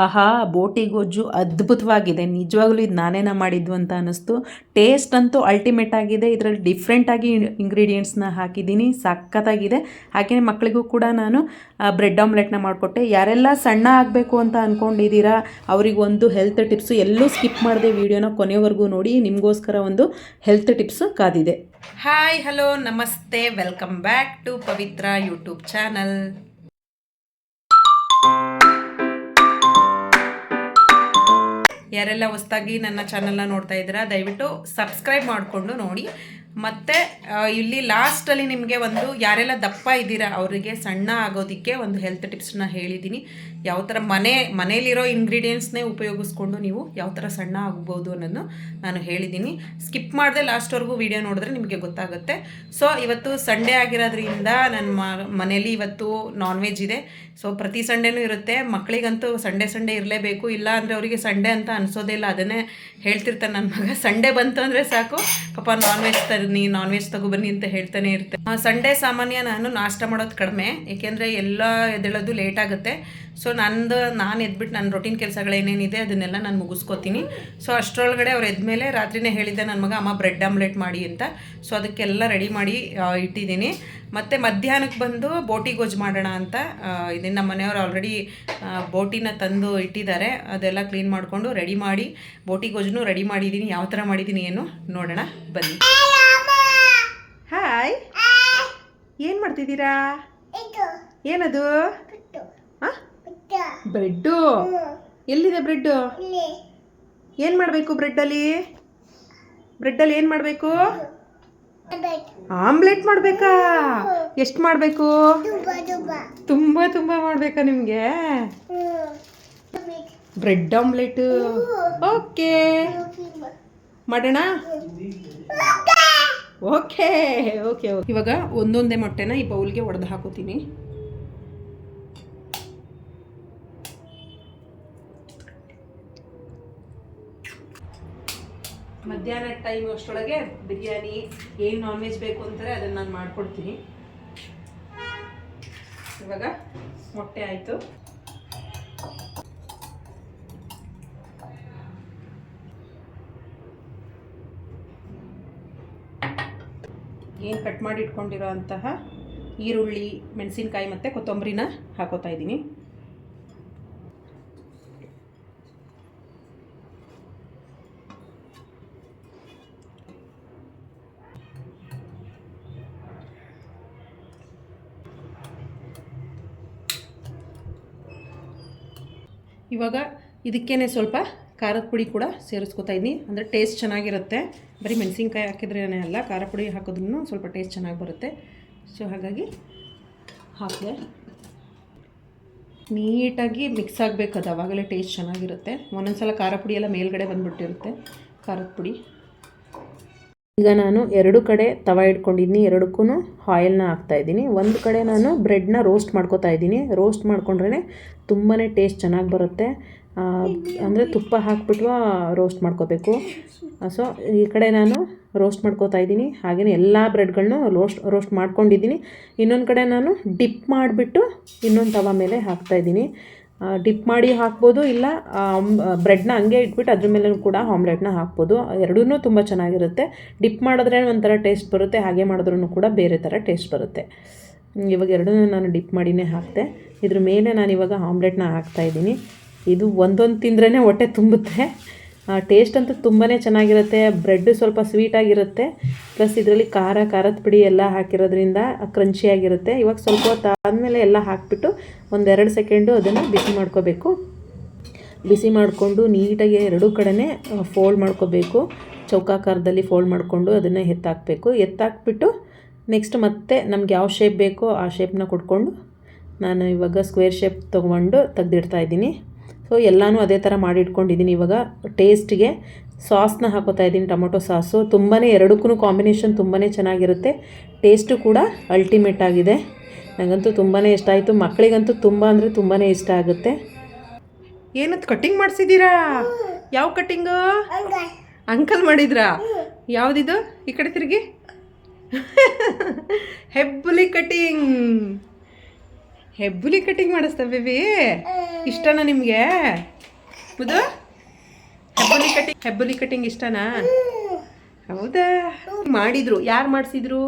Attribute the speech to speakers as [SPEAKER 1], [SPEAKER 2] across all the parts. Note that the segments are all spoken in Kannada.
[SPEAKER 1] ಆಹಾ, ಬೋಟಿ ಗೊಜ್ಜು ಅದ್ಭುತವಾಗಿದೆ. ನಿಜವಾಗ್ಲೂ ಇದು ನಾನೇನ ಮಾಡಿದ್ದು ಅಂತ ಅನ್ನಿಸ್ತು. ಟೇಸ್ಟ್ ಅಂತೂ ಅಲ್ಟಿಮೇಟ್ ಆಗಿದೆ. ಇದರಲ್ಲಿ ಡಿಫ್ರೆಂಟಾಗಿ ಇಂಗ್ರೀಡಿಯೆಂಟ್ಸ್ನ ಹಾಕಿದ್ದೀನಿ. ಸಖತ್ತಾಗಿದೆ. ಹಾಗೆಯೇ ಮಕ್ಕಳಿಗೂ ಕೂಡ ನಾನು ಬ್ರೆಡ್ ಆಮ್ಲೆಟ್ನ ಮಾಡಿಕೊಟ್ಟೆ. ಯಾರೆಲ್ಲ ಸಣ್ಣ ಆಗಬೇಕು ಅಂತ ಅಂದ್ಕೊಂಡಿದ್ದೀರಾ ಅವರಿಗೊಂದು ಹೆಲ್ತ್ ಟಿಪ್ಸು ಎಲ್ಲೂ ಸ್ಕಿಪ್ ಮಾಡಿದೆ ವೀಡಿಯೋನ ಕೊನೆವರೆಗೂ ನೋಡಿ. ನಿಮಗೋಸ್ಕರ ಒಂದು ಹೆಲ್ತ್ ಟಿಪ್ಸು ಕಾದಿದೆ. ಹಾಯ್ ಹಲೋ ನಮಸ್ತೆ. Welcome back to Pavitra YouTube channel ಯಾರೆಲ್ಲ ಹೊಸ್ದಾಗಿ ನನ್ನ ಚಾನಲ್ನ ನೋಡ್ತಾ ಇದ್ದೀರಾ, ದಯವಿಟ್ಟು ಸಬ್ಸ್ಕ್ರೈಬ್ ಮಾಡಿಕೊಂಡು ನೋಡಿ. ಮತ್ತು ಇಲ್ಲಿ ಲಾಸ್ಟಲ್ಲಿ ನಿಮಗೆ ಒಂದು ಯಾರೆಲ್ಲ ದಪ್ಪ ಇದ್ದೀರಾ, ಅವರಿಗೆ ಸಣ್ಣ ಆಗೋದಕ್ಕೆ ಒಂದು ಹೆಲ್ತ್ ಟಿಪ್ಸ್ನ ಹೇಳಿದ್ದೀನಿ. ಯಾವ ಥರ ಮನೆ, ಮನೇಲಿರೋ ಇಂಗ್ರೀಡಿಯೆಂಟ್ಸ್ನೇ ಉಪಯೋಗಿಸ್ಕೊಂಡು ನೀವು ಯಾವ ಥರ ಸಣ್ಣ ಆಗ್ಬೋದು ಅನ್ನೋದು ನಾನು ಹೇಳಿದ್ದೀನಿ. ಸ್ಕಿಪ್ ಮಾಡಿದೆ ಲಾಸ್ಟ್ವರೆಗೂ ವಿಡಿಯೋ ನೋಡಿದ್ರೆ ನಿಮಗೆ ಗೊತ್ತಾಗುತ್ತೆ. ಸೊ ಇವತ್ತು ಸಂಡೇ ಆಗಿರೋದ್ರಿಂದ ನನ್ನ ಮನೇಲಿ ಇವತ್ತು ನಾನ್ ವೆಜ್ ಇದೆ. ಸೊ ಪ್ರತಿ ಸಂಡೇನೂ ಇರುತ್ತೆ. ಮಕ್ಕಳಿಗಂತೂ ಸಂಡೇ ಸಂಡೇ ಇರಲೇಬೇಕು. ಇಲ್ಲ ಅಂದರೆ ಅವರಿಗೆ ಸಂಡೇ ಅಂತ ಅನಿಸೋದೇ ಇಲ್ಲ. ಅದನ್ನೇ ಹೇಳ್ತಿರ್ತಾನೆ ನನ್ನ ಮಗ. ಸಂಡೇ ಬಂತು ಅಂದರೆ ಸಾಕು. ಪಾಪ ನಾನ್ ವೆಜ್ ತರ್ನಿ ನಾನ್ ವೆಜ್ ತಗೊಬನ್ನಿ ಅಂತ ಹೇಳ್ತಾನೆ ಇರ್ತೆ. ಸಂಡೇ ಸಾಮಾನ್ಯ ನಾನು ನಾಷ್ಟ ಮಾಡೋದು ಕಡಿಮೆ. ಏಕೆಂದರೆ ಎಲ್ಲ ಎದ್ದೇಳೋದು ಲೇಟ್ ಆಗುತ್ತೆ. ಸೊ ನಂದು ನಾನು ಎದ್ಬಿಟ್ಟು ನನ್ನ ರೊಟೀನ್ ಕೆಲಸಗಳೇನೇನಿದೆ ಅದನ್ನೆಲ್ಲ ನಾನು ಮುಗಿಸ್ಕೋತೀನಿ. ಸೊ ಅಷ್ಟರೊಳಗಡೆ ಅವ್ರು ಎದ್ಮೇಲೆ ರಾತ್ರಿನೇ ಹೇಳಿದ್ದೆ ನನ್ನ ಮಗ ಅಮ್ಮ ಬ್ರೆಡ್ ಆಮ್ಲೆಟ್ ಮಾಡಿ ಅಂತ. ಸೊ ಅದಕ್ಕೆಲ್ಲ ರೆಡಿ ಮಾಡಿ ಇಟ್ಟಿದ್ದೀನಿ. ಮತ್ತು ಮಧ್ಯಾಹ್ನಕ್ಕೆ ಬಂದು ಬೋಟಿ ಗೊಜ್ಜು ಮಾಡೋಣ ಅಂತ ಇದನ್ನು ನಮ್ಮ ಮನೆಯವರು ಆಲ್ರೆಡಿ ಬೋಟಿನ ತಂದು ಇಟ್ಟಿದ್ದಾರೆ. ಅದೆಲ್ಲ ಕ್ಲೀನ್ ಮಾಡಿಕೊಂಡು ರೆಡಿ ಮಾಡಿ ಬೋಟಿ ಗೊಜ್ಜು ರೆಡಿ ಮಾಡಿದ್ದೀನಿ ಯಾವ ಥರ ಮಾಡಿದ್ದೀನಿ ಏನು ನೋಡೋಣ. ಬನ್ನಿ. ಹಾಯ್ ಏನು ಮಾಡ್ತಿದ್ದೀರಾ? ಏನದು? ಹಾಂ ಬ್ರೆಡ್ಡು ಎಲ್ಲಿದೆ ಬ್ರೆಡ್ಡು ಏನು ಮಾಡಬೇಕು ಬ್ರೆಡ್ಡಲ್ಲಿ ಬ್ರೆಡ್ಡಲ್ಲಿ ಏನು ಮಾಡಬೇಕು? ಆಮ್ಲೆಟ್ ಮಾಡಬೇಕಾ? ಎಷ್ಟು ಮಾಡಬೇಕು? ತುಂಬ ತುಂಬ. ಮಾಡಬೇಕಾ ನಿಮಗೆ? ಬ್ರೆಡ್ ಆಮ್ಲೆಟ್ ಓಕೆ ಮಾಡೋಣ? ಓಕೆ ಓಕೆ ಓಕೆ ಇವಾಗ ಒಂದೊಂದೇ ಮೊಟ್ಟೆನ ಈ ಬೌಲ್ಗೆ ಒಡೆದು ಹಾಕೋತೀನಿ. ಮಧ್ಯಾಹ್ನ ಟೈಮ್ ಅಷ್ಟೊಳಗೆ ಬಿರಿಯಾನಿ, ಏನು ನಾನ್ ವೆಜ್ ಬೇಕು ಅಂತಾರೆ ಅದನ್ನು ನಾನು ಮಾಡಿಕೊಡ್ತೀನಿ. ಇವಾಗ ಮೊಟ್ಟೆ ಆಯಿತು. ಏನು ಕಟ್ ಮಾಡಿ ಇಟ್ಕೊಂಡಿರೋ ಅಂತಹ ಈರುಳ್ಳಿ, ಮೆಣಸಿನ್ಕಾಯಿ ಮತ್ತು ಕೊತ್ತಂಬರಿನ ಹಾಕೋತಾ ಇದ್ದೀನಿ. ಇವಾಗ ಇದಕ್ಕೇನೆ ಸ್ವಲ್ಪ ಖಾರದ ಪುಡಿ ಕೂಡ ಸೇರಿಸ್ಕೊತಾ ಇದ್ದೀನಿ. ಅಂದರೆ ಟೇಸ್ಟ್ ಚೆನ್ನಾಗಿರುತ್ತೆ. ಬರೀ ಮೆಣಸಿನ್ಕಾಯಿ ಹಾಕಿದ್ರೇ ಅಲ್ಲ, ಖಾರ ಪುಡಿ ಹಾಕಿದ್ರೂ ಸ್ವಲ್ಪ ಟೇಸ್ಟ್ ಚೆನ್ನಾಗಿ ಬರುತ್ತೆ. ಸೊ ಹಾಗಾಗಿ ಹಾಕಿದೆ ನೀಟಾಗಿ ಮಿಕ್ಸ್ ಆಗಬೇಕು ಅದು ಆವಾಗಲೇ ಟೇಸ್ಟ್ ಚೆನ್ನಾಗಿರುತ್ತೆ. ಒಂದೊಂದು ಸಲ ಖಾರ ಪುಡಿ ಎಲ್ಲ ಮೇಲ್ಗಡೆ ಬಂದುಬಿಟ್ಟಿರುತ್ತೆ, ಖಾರದ ಪುಡಿ. ಈಗ ನಾನು ಎರಡು ಕಡೆ ತವ ಇಟ್ಕೊಂಡಿದ್ದೀನಿ ಎರಡಕ್ಕೂ ಆಯಿಲ್ನ ಹಾಕ್ತಾಯಿದ್ದೀನಿ ಒಂದು ಕಡೆ ನಾನು ಬ್ರೆಡ್ನ ರೋಸ್ಟ್ ಮಾಡ್ಕೋತಾ ಇದ್ದೀನಿ. ರೋಸ್ಟ್ ಮಾಡ್ಕೊಂಡ್ರೆ ತುಂಬಾ ಟೇಸ್ಟ್ ಚೆನ್ನಾಗಿ ಬರುತ್ತೆ. ಅಂದರೆ ತುಪ್ಪ ಹಾಕ್ಬಿಟ್ಟು ರೋಸ್ಟ್ ಮಾಡ್ಕೋಬೇಕು. ಸೊ ಈ ಕಡೆ ನಾನು ರೋಸ್ಟ್ ಮಾಡ್ಕೋತಾ ಇದ್ದೀನಿ. ಹಾಗೆಯೇ ಎಲ್ಲ ಬ್ರೆಡ್ಗಳನ್ನು ರೋಸ್ಟ್ ರೋಸ್ಟ್ ಮಾಡ್ಕೊಂಡಿದ್ದೀನಿ. ಇನ್ನೊಂದು ಕಡೆ ನಾನು ಡಿಪ್ ಮಾಡಿಬಿಟ್ಟು ಇನ್ನೊಂದು ತವ ಮೇಲೆ ಹಾಕ್ತಾಯಿದ್ದೀನಿ ಡಿಪ್ ಮಾಡಿ ಹಾಕ್ಬೋದು, ಇಲ್ಲ ಬ್ರೆಡ್ನ ಹಂಗೆ ಇಟ್ಬಿಟ್ಟು ಅದ್ರ ಮೇಲೂ ಕೂಡ ಆಮ್ಲೆಟ್ನ ಹಾಕ್ಬೋದು. ಎರಡೂ ತುಂಬ ಚೆನ್ನಾಗಿರುತ್ತೆ. ಡಿಪ್ ಮಾಡಿದ್ರೆ ಒಂಥರ ಟೇಸ್ಟ್ ಬರುತ್ತೆ, ಹಾಗೆ ಮಾಡಿದ್ರೂ ಕೂಡ ಬೇರೆ ಥರ ಟೇಸ್ಟ್ ಬರುತ್ತೆ. ಇವಾಗ ಎರಡೂ ನಾನು ಡಿಪ್ ಮಾಡಿನೇ ಹಾಕ್ತೆ ಇದ್ರ ಮೇಲೆ ನಾನು ಇವಾಗ ಆಮ್ಲೆಟ್ನ ಹಾಕ್ತಾಯಿದ್ದೀನಿ ಇದು ಒಂದೊಂದು ತಿಂದ್ರೇ ಹೊಟ್ಟೆ ತುಂಬುತ್ತೆ. ಟೇಸ್ಟ್ ಅಂತೂ ತುಂಬಾ ಚೆನ್ನಾಗಿರುತ್ತೆ. ಬ್ರೆಡ್ ಸ್ವಲ್ಪ ಸ್ವೀಟಾಗಿರುತ್ತೆ ಪ್ಲಸ್ ಇದರಲ್ಲಿ ಖಾರ, ಖಾರದ ಪುಡಿ ಎಲ್ಲ ಹಾಕಿರೋದ್ರಿಂದ ಕ್ರಂಚಿಯಾಗಿರುತ್ತೆ ಇವಾಗ ಸ್ವಲ್ಪ ಹೊತ್ತು ಆದಮೇಲೆ ಎಲ್ಲ ಹಾಕಿಬಿಟ್ಟು ಒಂದೆರಡು ಸೆಕೆಂಡು ಅದನ್ನು ಬಿಸಿ ಮಾಡ್ಕೋಬೇಕು. ಬಿಸಿ ಮಾಡಿಕೊಂಡು ನೀಟಾಗಿ ಎರಡೂ ಕಡೆ ಫೋಲ್ಡ್ ಮಾಡ್ಕೋಬೇಕು. ಚೌಕಾಕಾರದಲ್ಲಿ ಫೋಲ್ಡ್ ಮಾಡಿಕೊಂಡು ಅದನ್ನು ಎತ್ತಾಕಬೇಕು. ಎತ್ತಾಕ್ಬಿಟ್ಟು ನೆಕ್ಸ್ಟ್ ಮತ್ತೆ ನಮ್ಗೆ ಯಾವ ಶೇಪ್ ಬೇಕೋ ಆ ಶೇಪ್ನ ಕೊಟ್ಕೊಂಡು ನಾನು ಇವಾಗ ಸ್ಕ್ವೇರ್ ಶೇಪ್ ತೊಗೊಂಡು ತೆಗ್ದಿಡ್ತಾ ಇದ್ದೀನಿ. ಸೊ ಎಲ್ಲನೂ ಅದೇ ಥರ ಮಾಡಿ ಇಟ್ಕೊಂಡಿದ್ದೀನಿ ಇವಾಗ ಟೇಸ್ಟಿಗೆ ಸಾಸ್ನ ಹಾಕೋತಾ ಇದ್ದೀನಿ ಟೊಮೊಟೊ ಸಾಸು ತುಂಬಾ ಎರಡಕ್ಕೂ ಕಾಂಬಿನೇಷನ್ ತುಂಬಾ ಚೆನ್ನಾಗಿರುತ್ತೆ. ಟೇಸ್ಟು ಕೂಡ ಅಲ್ಟಿಮೇಟ್ ಆಗಿದೆ. ನನಗಂತೂ ತುಂಬಾ ಇಷ್ಟ ಆಯಿತು. ಮಕ್ಕಳಿಗಂತೂ ತುಂಬ ಅಂದರೆ ತುಂಬಾ ಇಷ್ಟ ಆಗುತ್ತೆ. ಏನದು ಕಟ್ಟಿಂಗ್ ಮಾಡಿಸಿದ್ದೀರಾ? ಯಾವ ಕಟ್ಟಿಂಗು ಅಂಕಲ್ ಮಾಡಿದ್ರಾ? ಯಾವುದಿದು? ಈ ಕಡೆ ತಿರುಗಿ. ಹೆಬ್ಬುಲಿ ಕಟಿಂಗ್ ಹೆಬ್ಬುಲಿ ಕಟಿಂಗ್ ಮಾಡಿಸ್ತಾ ಬೇಬಿ. ಇಷ್ಟನಾ ನಿಮಗೆ? ಮುದು ಹೆಬ್ಬುಲಿ ಕಟಿಂಗ್ ಹೆಬ್ಬುಲಿ ಕಟಿಂಗ್ ಇಷ್ಟನಾ? ಹೌದಾ? ಮಾಡಿದ್ರು. ಯಾರು ಮಾಡಿಸಿದ್ರು?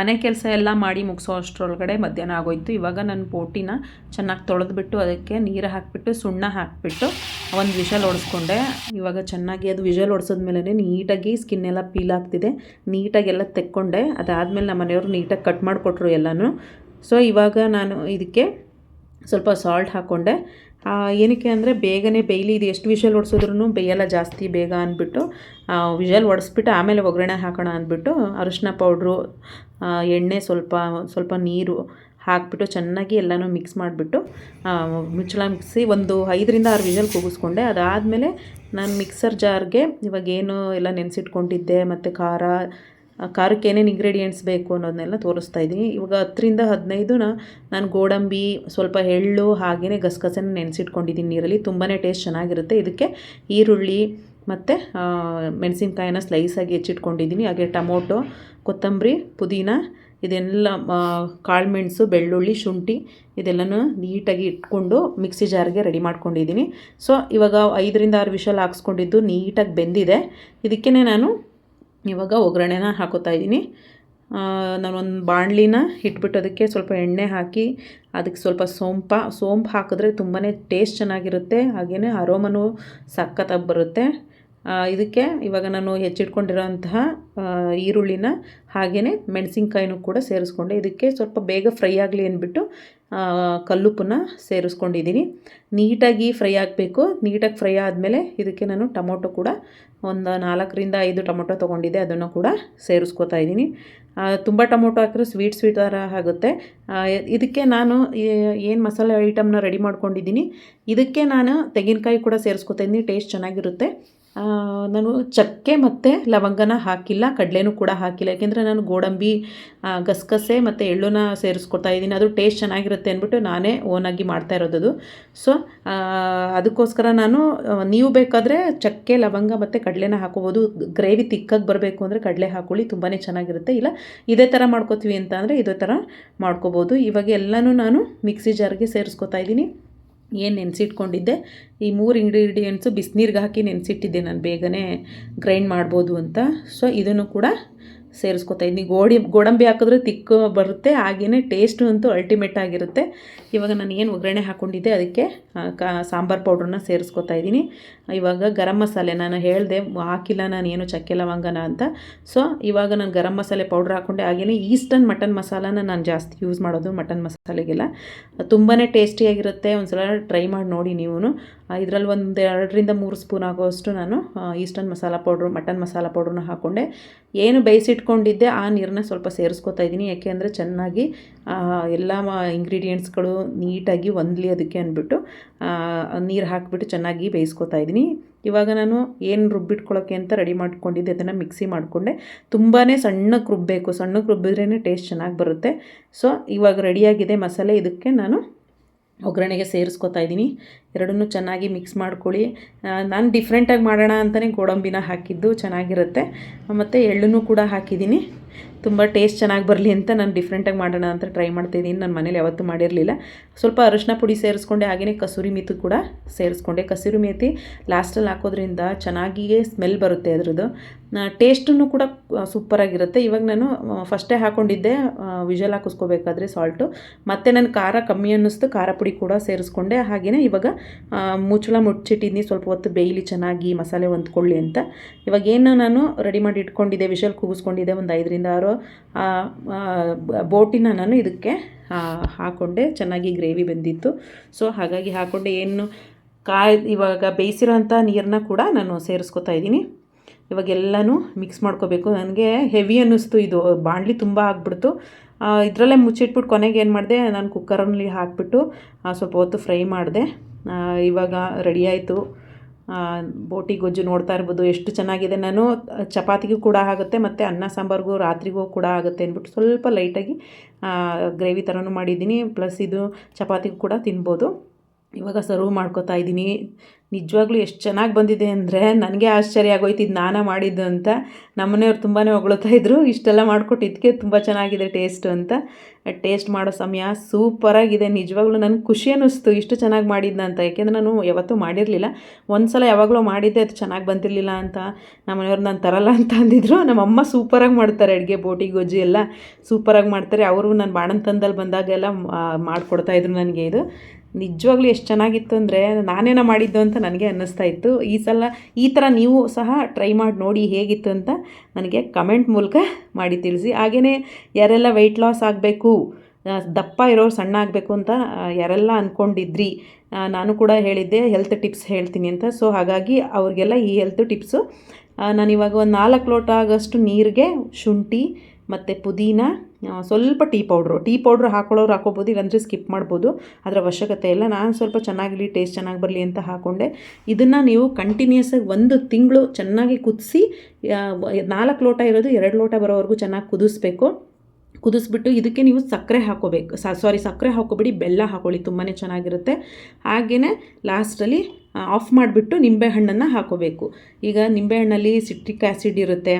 [SPEAKER 1] ಮನೆ ಕೆಲಸ ಎಲ್ಲ ಮಾಡಿ ಮುಗಿಸೋ ಅಷ್ಟರೊಳಗಡೆ ಮಧ್ಯಾಹ್ನ ಆಗೋಯ್ತು. ಇವಾಗ ನಾನು ಪೋಟಿನ ಚೆನ್ನಾಗಿ ತೊಳೆದ್ಬಿಟ್ಟು ಅದಕ್ಕೆ ನೀರು ಹಾಕಿಬಿಟ್ಟು, ಸುಣ್ಣ ಹಾಕಿಬಿಟ್ಟು ಒಂದು ವಿಷಲ್ ಹೊಡೆಸ್ಕೊಂಡೆ ಇವಾಗ ಚೆನ್ನಾಗಿ ಅದು ವಿಷಲ್ ಹೊಡೆಸಿದ್ಮೇಲೆ ನೀಟಾಗಿ ಸ್ಕಿನ್ ಎಲ್ಲ ಪೀಲ್ ಆಗ್ತಿದೆ. ನೀಟಾಗೆಲ್ಲ ತೆಕ್ಕೊಂಡೆ. ಅದಾದಮೇಲೆ ನಮ್ಮ ಮನೆಯವರು ನೀಟಾಗಿ ಕಟ್ ಮಾಡಿಕೊಟ್ರು ಎಲ್ಲನೂ. ಸೊ ಇವಾಗ ನಾನು ಇದಕ್ಕೆ ಸ್ವಲ್ಪ ಸಾಲ್ಟ್ ಹಾಕ್ಕೊಂಡೆ ಏನಕ್ಕೆ ಅಂದರೆ ಬೇಗನೆ ಬೇಯಲಿ ಇದು. ಎಷ್ಟು ವಿಷಲ್ ಒಡಿಸಿದ್ರು ಬೇಯಲ್ಲ ಜಾಸ್ತಿ ಬೇಗ ಅಂದ್ಬಿಟ್ಟು ವಿಷಲ್ ಹೊಡೆಸ್ಬಿಟ್ಟು ಆಮೇಲೆ ಒಗ್ಗರಣೆ ಹಾಕೋಣ ಅಂದ್ಬಿಟ್ಟು, ಅರಿಶಿನ ಪೌಡ್ರು ಎಣ್ಣೆ ಸ್ವಲ್ಪ ಸ್ವಲ್ಪ ನೀರು ಹಾಕ್ಬಿಟ್ಟು ಚೆನ್ನಾಗಿ ಎಲ್ಲನೂ ಮಿಕ್ಸ್ ಮಾಡಿಬಿಟ್ಟು ಮುಚ್ಚಳ ಮಿಕ್ಸಿ ಒಂದು ಐದರಿಂದ ಆರು ವಿಷಲ್ ಕೂಗಿಸ್ಕೊಂಡೆ. ಅದಾದಮೇಲೆ ನಾನು ಮಿಕ್ಸರ್ ಜಾರ್ಗೆ ಇವಾಗ ಏನು ಎಲ್ಲ ನೆನೆಸಿಟ್ಕೊಂಡಿದ್ದೆ, ಮತ್ತು ಖಾರ ಖಾರಕ್ಕೆ ಏನೇನು ಇಂಗ್ರೀಡಿಯೆಂಟ್ಸ್ ಬೇಕು ಅನ್ನೋದನ್ನೆಲ್ಲ ತೋರಿಸ್ತಾ ಇದ್ದೀನಿ. ಇವಾಗ ಹತ್ತರಿಂದ ಹದಿನೈದುನ ನಾನು ಗೋಡಂಬಿ, ಸ್ವಲ್ಪ ಎಳ್ಳು ಹಾಗೆಯೇ ಗಸಗಸೆನ ನೆನೆಸಿಟ್ಕೊಂಡಿದ್ದೀನಿ ನೀರಲ್ಲಿ. ತುಂಬಾ ಟೇಸ್ಟ್ ಚೆನ್ನಾಗಿರುತ್ತೆ. ಇದಕ್ಕೆ ಈರುಳ್ಳಿ ಮತ್ತು ಮೆಣಸಿನ್ಕಾಯಿನ ಸ್ಲೈಸಾಗಿ ಹೆಚ್ಚಿಟ್ಕೊಂಡಿದ್ದೀನಿ. ಹಾಗೆ ಟೊಮೊಟೊ, ಕೊತ್ತಂಬರಿ, ಪುದೀನ, ಇದೆಲ್ಲ ಕಾಳುಮೆಣಸು, ಬೆಳ್ಳುಳ್ಳಿ, ಶುಂಠಿ ಇದೆಲ್ಲನೂ ನೀಟಾಗಿ ಇಟ್ಕೊಂಡು ಮಿಕ್ಸಿ ಜಾರ್ಗೆ ರೆಡಿ ಮಾಡ್ಕೊಂಡಿದ್ದೀನಿ. ಸೊ ಇವಾಗ ಐದರಿಂದ ಆರು ವಿಷಲ್ ಹಾಕ್ಸ್ಕೊಂಡಿದ್ದು ನೀಟಾಗಿ ಬೆಂದಿದೆ. ಇದಕ್ಕೇ ನಾನು ಇವಾಗ ಒಗ್ಗರಣೆನ ಹಾಕೋತಾ ಇದ್ದೀನಿ. ನಾನೊಂದು ಬಾಣಲಿನ ಇಟ್ಬಿಟ್ಟು ಅದಕ್ಕೆ ಸ್ವಲ್ಪ ಎಣ್ಣೆ ಹಾಕಿ, ಅದಕ್ಕೆ ಸ್ವಲ್ಪ ಸೋಂಪ, ಸೋಂಪು ಹಾಕಿದ್ರೆ ತುಂಬಾ ಟೇಸ್ಟ್ ಚೆನ್ನಾಗಿರುತ್ತೆ ಹಾಗೆಯೇ ಅರೋಮನೂ ಸಖತ್ತಾಗಿ ಬರುತ್ತೆ. ಇದಕ್ಕೆ ಇವಾಗ ನಾನು ಹೆಚ್ಚಿಟ್ಕೊಂಡಿರೋಂತಹ ಈರುಳ್ಳಿನ ಹಾಗೆಯೇ ಮೆಣಸಿನ್ಕಾಯಿನೂ ಕೂಡ ಸೇರಿಸ್ಕೊಂಡೆ. ಇದಕ್ಕೆ ಸ್ವಲ್ಪ ಬೇಗ ಫ್ರೈ ಆಗಲಿ ಅಂದ್ಬಿಟ್ಟು ಕಲ್ಲುಪ್ಪನ್ನ ಸೇರಿಸ್ಕೊಂಡಿದ್ದೀನಿ. ನೀಟಾಗಿ ಫ್ರೈ ಆಗಬೇಕು. ನೀಟಾಗಿ ಫ್ರೈ ಆದಮೇಲೆ ಇದಕ್ಕೆ ನಾನು ಟೊಮೊಟೊ ಕೂಡ ಒಂದು ನಾಲ್ಕರಿಂದ ಐದು ಟೊಮೊಟೊ ತೊಗೊಂಡಿದ್ದೆ. ಅದನ್ನು ಕೂಡ ಸೇರಿಸ್ಕೊತಾ ಇದ್ದೀನಿ. ತುಂಬ ಟೊಮೊಟೊ ಹಾಕಿದ್ರೆ ಸ್ವೀಟ್ ಸ್ವೀಟ್ ಥರ ಆಗುತ್ತೆ. ಇದಕ್ಕೆ ನಾನು ಏನು ಮಸಾಲೆ ಐಟಮ್ನ ರೆಡಿ ಮಾಡ್ಕೊಂಡಿದ್ದೀನಿ. ಇದಕ್ಕೆ ನಾನು ತೆಂಗಿನಕಾಯಿ ಕೂಡ ಸೇರಿಸ್ಕೊತಾ ಇದ್ದೀನಿ. ಟೇಸ್ಟ್ ಚೆನ್ನಾಗಿರುತ್ತೆ. ನಾನು ಚಕ್ಕೆ ಮತ್ತು ಲವಂಗನ ಹಾಕಿಲ್ಲ, ಕಡಲೆನೂ ಕೂಡ ಹಾಕಿಲ್ಲ. ಯಾಕೆಂದರೆ ನಾನು ಗೋಡಂಬಿ ಗಸಗಸೆ ಮತ್ತು ಎಳ್ಳುನ ಸೇರಿಸ್ಕೊತಾ ಇದ್ದೀನಿ. ಅದು ಟೇಸ್ಟ್ ಚೆನ್ನಾಗಿರುತ್ತೆ ಅಂದ್ಬಿಟ್ಟು ನಾನೇ ಓನಾಗಿ ಮಾಡ್ತಾ ಇರೋದು ಸೊ ಅದಕ್ಕೋಸ್ಕರ ನಾನು ನೀವು ಬೇಕಾದರೆ ಚಕ್ಕೆ, ಲವಂಗ ಮತ್ತು ಕಡಲೆನ ಹಾಕೋಬೋದು. ಗ್ರೇವಿ ತಿಕ್ಕಾಗಿ ಬರಬೇಕು ಅಂದರೆ ಕಡಲೆ ಹಾಕೊಳ್ಳಿ ತುಂಬಾ ಚೆನ್ನಾಗಿರುತ್ತೆ. ಇಲ್ಲ, ಇದೇ ಥರ ಮಾಡ್ಕೋತೀವಿ ಅಂತ ಅಂದರೆ ಇದೇ ಥರ ಮಾಡ್ಕೋಬೋದು. ಇವಾಗ ಎಲ್ಲನೂ ನಾನು ಮಿಕ್ಸಿ ಜಾರ್ಗೆ ಸೇರಿಸ್ಕೊತಾ ಇದ್ದೀನಿ. ಏನು ನೆನೆಸಿಟ್ಕೊಂಡಿದ್ದೆ? ಈ ಮೂರು ಇಂಗ್ರೀಡಿಯೆಂಟ್ಸು ಬಿಸಿನೀರಿಗೆ ಹಾಕಿ ನೆನೆಸಿಟ್ಟಿದ್ದೆ ನಾನು ಬೇಗನೆ ಗ್ರೈಂಡ್ ಮಾಡ್ಬೋದು ಅಂತ. ಸೊ ಇದನ್ನು ಕೂಡ ಸೇರಿಸ್ಕೊತಾ ಇದ್ದೀನಿ. ಗೋಡಿ, ಗೋಡಂಬಿ ಹಾಕಿದ್ರೆ ತಿಕ್ಕು ಬರುತ್ತೆ ಹಾಗೆಯೇ ಟೇಸ್ಟು ಅಂತೂ ಅಲ್ಟಿಮೇಟ್ ಆಗಿರುತ್ತೆ. ಇವಾಗ ನಾನು ಏನು ಒಗ್ಗರಣೆ ಹಾಕ್ಕೊಂಡಿದ್ದೆ ಅದಕ್ಕೆ ಕಾ, ಸಾಂಬಾರು ಪೌಡ್ರನ್ನ ಸೇರಿಸ್ಕೊತಾ ಇದ್ದೀನಿ. ಇವಾಗ ಗರಂ ಮಸಾಲೆ ನಾನು ಹೇಳಿದೆ, ಹಾಕಿಲ್ಲ ನಾನು ಏನು ಚಕ್ಕೆ ಲವಂಗನ ಅಂತ. ಸೊ ಇವಾಗ ನಾನು ಗರಂ ಮಸಾಲೆ ಪೌಡ್ರ್ ಹಾಕ್ಕೊಂಡೆ ಹಾಗೆಯೇ ಈಸ್ಟರ್ನ್ ಮಟನ್ ಮಸಾಲಾನ ನಾನು ಜಾಸ್ತಿ ಯೂಸ್ ಮಾಡೋದು ಮಟನ್ ಮಸಾಲೆಗೆಲ್ಲ. ತುಂಬಾ ಟೇಸ್ಟಿಯಾಗಿರುತ್ತೆ ಒಂದು ಸಲ ಟ್ರೈ ಮಾಡಿ ನೋಡಿ ನೀವು ಇದರಲ್ಲಿ ಒಂದು ಎರಡರಿಂದ ಮೂರು ಸ್ಪೂನ್ ಆಗೋಷ್ಟು ನಾನು Eastern masala powder, mutton masala ಪೌಡ್ರನ್ನ ಹಾಕ್ಕೊಂಡೆ ಏನು ಬೇಯಿಸಿಟ್ಕೊಂಡಿದ್ದೆ, ಆ ನೀರನ್ನ ಸ್ವಲ್ಪ ಸೇರಿಸ್ಕೊತಾ ಇದ್ದೀನಿ. ಯಾಕೆ ಅಂದರೆ ಚೆನ್ನಾಗಿ ಎಲ್ಲ ಇಂಗ್ರೀಡಿಯೆಂಟ್ಸ್ಗಳು ನೀಟಾಗಿ ಹೊಂದಲಿ ಅದಕ್ಕೆ ಅಂದ್ಬಿಟ್ಟು ನೀರು ಹಾಕಿಬಿಟ್ಟು ಚೆನ್ನಾಗಿ ಬೇಯಿಸ್ಕೊತಾ ಇದ್ದೀನಿ. ಇವಾಗ ನಾನು ಏನು ರುಬ್ಬಿಟ್ಕೊಳ್ಳೋಕ್ಕೆ ಅಂತ ರೆಡಿ ಮಾಡ್ಕೊಂಡಿದ್ದೆ, ಅದನ್ನು ಮಿಕ್ಸಿ ಮಾಡಿಕೊಂಡೆ. ತುಂಬಾ ಸಣ್ಣಕ್ಕೆ ರುಬ್ಬಬೇಕು ಸಣ್ಣಕ್ಕೆ ರುಬ್ಬಿದ್ರೇ ಟೇಸ್ಟ್ ಚೆನ್ನಾಗಿ ಬರುತ್ತೆ. ಸೊ, ಇವಾಗ ರೆಡಿಯಾಗಿದೆ ಮಸಾಲೆ. ಇದಕ್ಕೆ ನಾನು ಒಗ್ಗರಣೆಗೆ ಸೇರಿಸ್ಕೊತಾ ಇದ್ದೀನಿ. ಎರಡನ್ನೂ ಚೆನ್ನಾಗಿ ಮಿಕ್ಸ್ ಮಾಡ್ಕೊಳ್ಳಿ. ನಾನು ಡಿಫ್ರೆಂಟಾಗಿ ಮಾಡೋಣ ಅಂತಲೇ ಗೋಡಂಬಿನ ಹಾಕಿದ್ದು ಚೆನ್ನಾಗಿರುತ್ತೆ. ಮತ್ತು ಎಳ್ಳನ್ನು ಕೂಡ ಹಾಕಿದ್ದೀನಿ. ತುಂಬ ಟೇಸ್ಟ್ ಚೆನ್ನಾಗಿ ಬರಲಿ ಅಂತ ನಾನು ಡಿಫ್ರೆಂಟಾಗಿ ಮಾಡೋಣ ಅಂತ ಟ್ರೈ ಮಾಡ್ತಾಯಿದ್ದೀನಿ ನಾನು ಮನೇಲಿ ಯಾವತ್ತೂ ಮಾಡಿರಲಿಲ್ಲ. ಸ್ವಲ್ಪ ಅರಿಶಿನ ಪುಡಿ ಸೇರಿಸ್ಕೊಂಡೆ ಹಾಗೆಯೇ ಕಸೂರಿ ಮೆಥಿ ಕೂಡ ಸೇರಿಸ್ಕೊಂಡೆ. ಕಸೂರಿ ಮೇತಿ ಲಾಸ್ಟಲ್ಲಿ ಹಾಕೋದ್ರಿಂದ ಚೆನ್ನಾಗಿಯೇ ಸ್ಮೆಲ್ ಬರುತ್ತೆ ಅದರದ್ದು. ಟೇಸ್ಟನ್ನು ಕೂಡ ಸೂಪರಾಗಿರುತ್ತೆ ಇವಾಗ ನಾನು ಫಸ್ಟೇ ಹಾಕ್ಕೊಂಡಿದ್ದೆ ವಿಜಲ್ ಹಾಕಿಸ್ಕೋಬೇಕಾದ್ರೆ ಸಾಲ್ಟು ಮತ್ತು ನಾನು ಖಾರ ಕಮ್ಮಿ ಅನ್ನಿಸ್ತು, ಖಾರ ಪುಡಿ ಕೂಡ ಸೇರಿಸ್ಕೊಂಡೆ. ಹಾಗೆಯೇ ಇವಾಗ ಮುಚ್ಚಳ ಮುಚ್ಚಿಟ್ಟಿದ್ದೀನಿ. ಸ್ವಲ್ಪ ಹೊತ್ತು ಬೇಯಲಿ ಚೆನ್ನಾಗಿ ಮಸಾಲೆ ಹೊಂದ್ಕೊಳ್ಳಿ ಅಂತ. ಇವಾಗ ಏನು ನಾನು ರೆಡಿ ಮಾಡಿ ಇಟ್ಕೊಂಡಿದ್ದೆ ವಿಷಲ್ ಕೂಗಿಸ್ಕೊಂಡಿದ್ದೆ, ಒಂದು ಐದರಿಂದ ಆರು ಬೋಟಿನ ನಾನು ಇದಕ್ಕೆ ಹಾಕ್ಕೊಂಡೆ ಚೆನ್ನಾಗಿ ಗ್ರೇವಿ ಬಂದಿತ್ತು. ಸೊ, ಹಾಗಾಗಿ ಹಾಕ್ಕೊಂಡೆ ಏನು ಕಾಯಿ, ಇವಾಗ ಬೇಯಿಸಿರೋಂಥ ನೀರನ್ನ ಕೂಡ ನಾನು ಸೇರಿಸ್ಕೊತಾ ಇದ್ದೀನಿ. ಇವಾಗೆಲ್ಲನೂ ಮಿಕ್ಸ್ ಮಾಡ್ಕೋಬೇಕು. ನನಗೆ ಹೆವಿ ಅನ್ನಿಸ್ತು ಇದು. ಬಾಣಲಿ ತುಂಬ ಆಗಿಬಿಡ್ತು. ಇದರಲ್ಲೇ ಮುಚ್ಚಿಟ್ಬಿಟ್ಟು ಕೊನೆಗೆ ಏನು ಮಾಡಿದೆ, ನಾನು ಕುಕ್ಕರಲ್ಲಿ ಹಾಕಿಬಿಟ್ಟು ಸ್ವಲ್ಪ ಹೊತ್ತು ಫ್ರೈ ಮಾಡಿದೆ. ಇವಾಗ ರೆಡಿ ಆಯಿತು. ಬೋಟಿ ಗೊಜ್ಜು ನೋಡ್ತಾ ಇರ್ಬೋದು, ಎಷ್ಟು ಚೆನ್ನಾಗಿದೆ ನಾನು. ಚಪಾತಿಗೂ ಕೂಡ ಆಗುತ್ತೆ, ಮತ್ತು ಅನ್ನ ಸಾಂಬಾರಿಗೂ ರಾತ್ರಿಗೂ ಕೂಡ ಆಗುತ್ತೆ ಅಂದ್ಬಿಟ್ಟು ಸ್ವಲ್ಪ ಲೈಟಾಗಿ ಗ್ರೇವಿ ಥರನೂ ಮಾಡಿದ್ದೀನಿ. ಪ್ಲಸ್ ಇದು ಚಪಾತಿಗೂ ಕೂಡ ತಿನ್ಬೋದು. ಇವಾಗ ಸರ್ವ್ ಮಾಡ್ಕೊತಾ ಇದ್ದೀನಿ. ನಿಜವಾಗ್ಲೂ ಎಷ್ಟು ಚೆನ್ನಾಗಿ ಬಂದಿದೆ ಅಂದರೆ ನನಗೆ ಆಶ್ಚರ್ಯ ಆಗೋಯ್ತು, ಇದು ನಾನೇ ಮಾಡಿದ್ದು ಅಂತ. ನಮ್ಮನೆಯವ್ರು ತುಂಬಾ ಹೊಗಳ್ತಾ ಇದ್ರು, ಇಷ್ಟೆಲ್ಲ ಮಾಡಿಕೊಟ್ಟು ಇದಕ್ಕೆ ತುಂಬ ಚೆನ್ನಾಗಿದೆ ಟೇಸ್ಟು ಅಂತ. ಟೇಸ್ಟ್ ಮಾಡೋ ಸಮಯ ಸೂಪರಾಗಿದೆ ನಿಜವಾಗ್ಲೂ ನನಗೆ ಖುಷಿ ಅನ್ನಿಸ್ತು ಇಷ್ಟು ಚೆನ್ನಾಗಿ ಮಾಡಿದ್ನ ಅಂತ. ಯಾಕೆಂದರೆ ನಾನು ಯಾವತ್ತೂ ಮಾಡಿರಲಿಲ್ಲ. ಒಂದು ಸಲ ಯಾವಾಗಲೂ ಮಾಡಿದ್ದೆ, ಅದು ಚೆನ್ನಾಗಿ ಬಂದಿರಲಿಲ್ಲ ಅಂತ. ನಮ್ಮನೆಯವ್ರು ನಾನು ತರಲ್ಲ ಅಂತ ಅಂದಿದ್ರು. ನಮ್ಮಮ್ಮ ಸೂಪರಾಗಿ ಮಾಡ್ತಾರೆ ಅಡುಗೆ, ಬೋಟಿ, ಗೊಜ್ಜು ಎಲ್ಲ ಸೂಪರಾಗಿ ಮಾಡ್ತಾರೆ. ಅವರು ನಾನು ಬಾಣಂತನದಲ್ಲಿ ಬಂದಾಗೆಲ್ಲ ಮಾಡಿಕೊಡ್ತಾಯಿದ್ರು ನನಗೆ ಇದು. ನಿಜವಾಗ್ಲೂ ಎಷ್ಟು ಚೆನ್ನಾಗಿತ್ತು ಅಂದರೆ ನಾನೇನೋ ಮಾಡಿದ್ದು ಅಂತ ನನಗೆ ಅನ್ನಿಸ್ತಾ ಇತ್ತು. ಈ ಸಲ ಈ ಥರ ನೀವು ಸಹ ಟ್ರೈ ಮಾಡಿ ನೋಡಿ ಹೇಗಿತ್ತು ಅಂತ ನನಗೆ ಕಮೆಂಟ್ ಮೂಲಕ ಮಾಡಿ ತಿಳಿಸಿ. ಹಾಗೆಯೇ ಯಾರೆಲ್ಲ ವೆಯ್ಟ್ ಲಾಸ್ ಆಗಬೇಕು ದಪ್ಪ ಇರೋರು ಸಣ್ಣ ಆಗಬೇಕು ಅಂತ ಯಾರೆಲ್ಲ ಅಂದ್ಕೊಂಡಿದ್ರಿ ನಾನು ಕೂಡ ಹೇಳಿದ್ದೆ ಹೆಲ್ತ್ ಟಿಪ್ಸ್ ಹೇಳ್ತೀನಿ ಅಂತ. ಸೊ ಹಾಗಾಗಿ ಅವ್ರಿಗೆಲ್ಲ ಈ ಹೆಲ್ತ್ ಟಿಪ್ಸು ನಾನಿವಾಗ ಒಂದು ನಾಲ್ಕು ಲೋಟ ಆಗೋಷ್ಟು ನೀರಿಗೆ ಶುಂಠಿ ಮತ್ತು ಪುದೀನ ಸ್ವಲ್ಪ ಟೀ ಪೌಡ್ರು. ಟೀ ಪೌಡ್ರ್ ಹಾಕೊಳ್ಳೋರು ಹಾಕೋಬೋದು, ಇಲ್ಲಾಂದರೆ ಸ್ಕಿಪ್ ಮಾಡ್ಬೋದು. ಅದರ ಅವಶ್ಯಕತೆ ಇಲ್ಲ. ನಾನು ಸ್ವಲ್ಪ ಚೆನ್ನಾಗಿರಲಿ, ಟೇಸ್ಟ್ ಚೆನ್ನಾಗಿ ಬರಲಿ ಅಂತ ಹಾಕೊಂಡೆ. ಇದನ್ನು ನೀವು ಕಂಟಿನ್ಯೂಸಾಗಿ ಒಂದು ತಿಂಗಳು ಚೆನ್ನಾಗಿ ಕುದಿಸಿ ನಾಲ್ಕು ಲೋಟ ಇರೋದು ಎರಡು ಲೋಟ ಬರೋವರೆಗೂ ಚೆನ್ನಾಗಿ ಕುದಿಸ್ಬೇಕು. ಕುದಿಸ್ಬಿಟ್ಟು ಇದಕ್ಕೆ ನೀವು ಸಕ್ಕರೆ ಹಾಕೋಬೇಕು. ಸಾರಿ ಸಕ್ಕರೆ ಹಾಕೋಬೇಡಿ. ಬೆಲ್ಲ ಹಾಕೊಳ್ಳಿ ತುಂಬಾ ಚೆನ್ನಾಗಿರುತ್ತೆ. ಹಾಗೆಯೇ ಲಾಸ್ಟಲ್ಲಿ ಆಫ್ ಮಾಡಿಬಿಟ್ಟು ನಿಂಬೆಹಣ್ಣನ್ನು ಹಾಕೋಬೇಕು. ಈಗ ನಿಂಬೆಹಣ್ಣಲ್ಲಿ ಸಿಟ್ರಿಕ್ ಆ್ಯಸಿಡ್ ಇರುತ್ತೆ.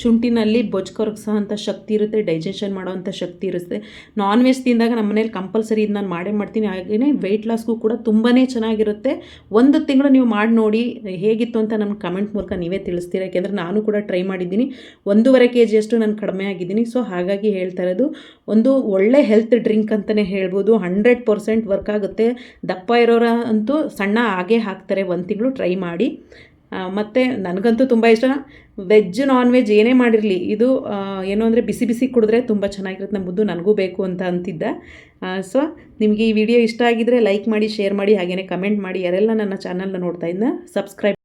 [SPEAKER 1] ಶುಂಠಿನಲ್ಲಿ ಬೊಜ್ಜು ಕರಗಿಸೋವಂಥ ಶಕ್ತಿ ಇರುತ್ತೆ ಡೈಜೆಷನ್ ಮಾಡೋವಂಥ ಶಕ್ತಿ ಇರುತ್ತೆ. ನಾನ್ ವೆಜ್ ತಿಂದಾಗ ನಮ್ಮ ಮನೇಲಿ ಕಂಪಲ್ಸರಿ ಇದು ನಾನು ಮಾಡೇ ಮಾಡ್ತೀನಿ. ಹಾಗೆಯೇ ವೆಯ್ಟ್ ಲಾಸ್ಗೂ ಕೂಡ ತುಂಬಾ ಚೆನ್ನಾಗಿರುತ್ತೆ. ಒಂದು ತಿಂಗಳು ನೀವು ಮಾಡಿ ನೋಡಿ, ಹೇಗಿತ್ತು ಅಂತ ನಮ್ಗೆ ಕಮೆಂಟ್ ಮೂಲಕ ನೀವೇ ತಿಳಿಸ್ತೀರ? ಯಾಕೆಂದರೆ ನಾನು ಕೂಡ ಟ್ರೈ ಮಾಡಿದ್ದೀನಿ. ಒಂದೂವರೆ ಕೆ ಜಿಯಷ್ಟು ನಾನು ಕಡಿಮೆ ಆಗಿದ್ದೀನಿ. ಸೊ ಹಾಗಾಗಿ ಹೇಳ್ತಾ ಇರೋದು, ಒಂದು ಒಳ್ಳೆ ಹೆಲ್ತ್ ಡ್ರಿಂಕ್ ಅಂತಲೇ ಹೇಳ್ಬೋದು. ಹಂಡ್ರೆಡ್ ಪರ್ಸೆಂಟ್ ವರ್ಕ್ ಆಗುತ್ತೆ. ದಪ್ಪ ಇರೋರ ಅಂತೂ ಸಣ್ಣ ಹಾಗೆ ಹಾಕ್ತಾರೆ. ಒಂದು ತಿಂಗಳು ಟ್ರೈ ಮಾಡಿ. ಮತ್ತು ನನಗಂತೂ ತುಂಬ ಇಷ್ಟ. ವೆಜ್ ನಾನ್ ವೆಜ್ ಏನೇ ಮಾಡಿರಲಿ, ಇದು ಏನು ಅಂದರೆ ಬಿಸಿ ಬಿಸಿ ಕುಡಿದ್ರೆ ತುಂಬ ಚೆನ್ನಾಗಿರುತ್ತೆ ನಮ್ಮ ಮುದ್ದು ನನಗೂ ಬೇಕು ಅಂತ ಅಂತಿದ್ದ. ಸೊ ನಿಮಗೆ ಈ ವಿಡಿಯೋ ಇಷ್ಟ ಆಗಿದರೆ ಲೈಕ್ ಮಾಡಿ ಶೇರ್ ಮಾಡಿ ಹಾಗೆಯೇ ಕಮೆಂಟ್ ಮಾಡಿ, ಯಾರೆಲ್ಲ ನನ್ನ ಚಾನಲ್ನ ನೋಡ್ತಾ ಇದ್ದ ಸಬ್ಸ್ಕ್ರೈಬ್